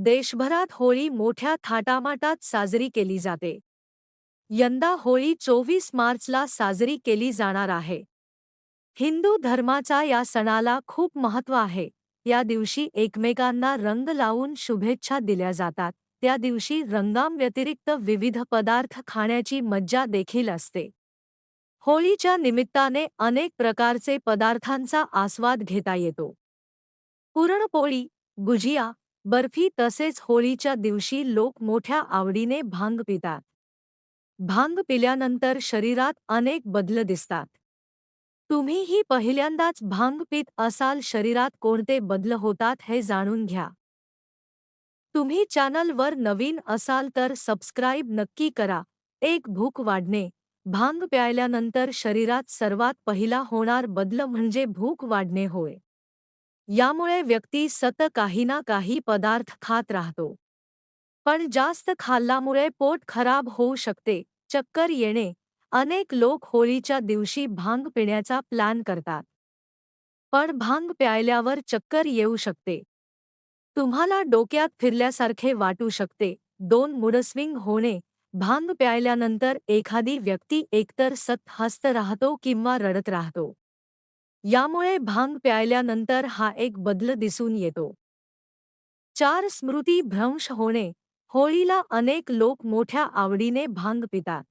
देशभरात होळी मोठ्या थाटामाटात साजरी केली जाते. यंदा होळी चोवीस मार्चला साजरी केली जाणार आहे. हिंदू धर्माचा या सणाला खूप महत्त्व आहे. या दिवशी एकमेकांना रंग लावून शुभेच्छा दिल्या जातात. त्या दिवशी रंगांव्यतिरिक्त विविध पदार्थ खाण्याची मज्जा देखील असते. होळीच्या निमित्ताने अनेक प्रकारचे पदार्थांचा आस्वाद घेता येतो. पुरणपोळी गुजिया बर्फी तसेच होळीच्या दिवशी लोक मोठ्या आवडीने भांग पितात. भांग पिल्यानंतर शरीरात अनेक बदल दिसतात. तुम्हीही पहिल्यांदाच भांग पित असाल शरीरात कोणते बदल होतात हे जाणून घ्या. तुम्ही चॅनलवर नवीन असाल तर सबस्क्राईब नक्की करा. एक भूक वाढणे. भांग प्यायल्यानंतर शरीरात सर्वात पहिला होणार बदल म्हणजे भूक वाढणे होय. यामुळे व्यक्ती सत काही ना काही पदार्थ खात राहतो. पण जास्त खाल्ल्यामुळे पोट खराब होऊ शकते चक्कर येणे. अनेक लोक होळीच्या दिवशी भांग पिण्याचा प्लॅन करतात. पण भांग प्यायल्यावर चक्कर येऊ शकते. तुम्हाला डोक्यात फिरल्यासारखे वाटू शकते. दोन मुडस्विंग होणे. भांग प्यायल्यानंतर एखादी व्यक्ती एकतर सत हस्त राहतो किंवा रडत राहतो. यामुळे भांग प्यायल्यानंतर हा एक बदल दिसून येतो. चार स्मृती भ्रंश होणे होळीला अनेक लोक मोठ्या आवडीने भांग पितात.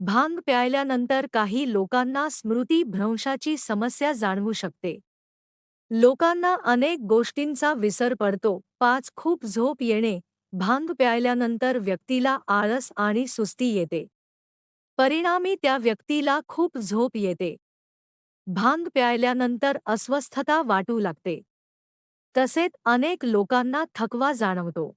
भांग प्यायल्यानंतर काही लोकांना स्मृती भ्रंशाची समस्या जाणवू शकते. लोकांना अनेक गोष्टींचा विसर पडतो पाच खूप झोप येणे भांग प्यायल्यानंतर व्यक्तीला आळस आणि सुस्ती येते. परिणामी त्या व्यक्तीला खूप झोप येते. भांग प्यायल्यानंतर अस्वस्थता वाटू लागते. तसेच अनेक लोकांना थकवा जाणवतो.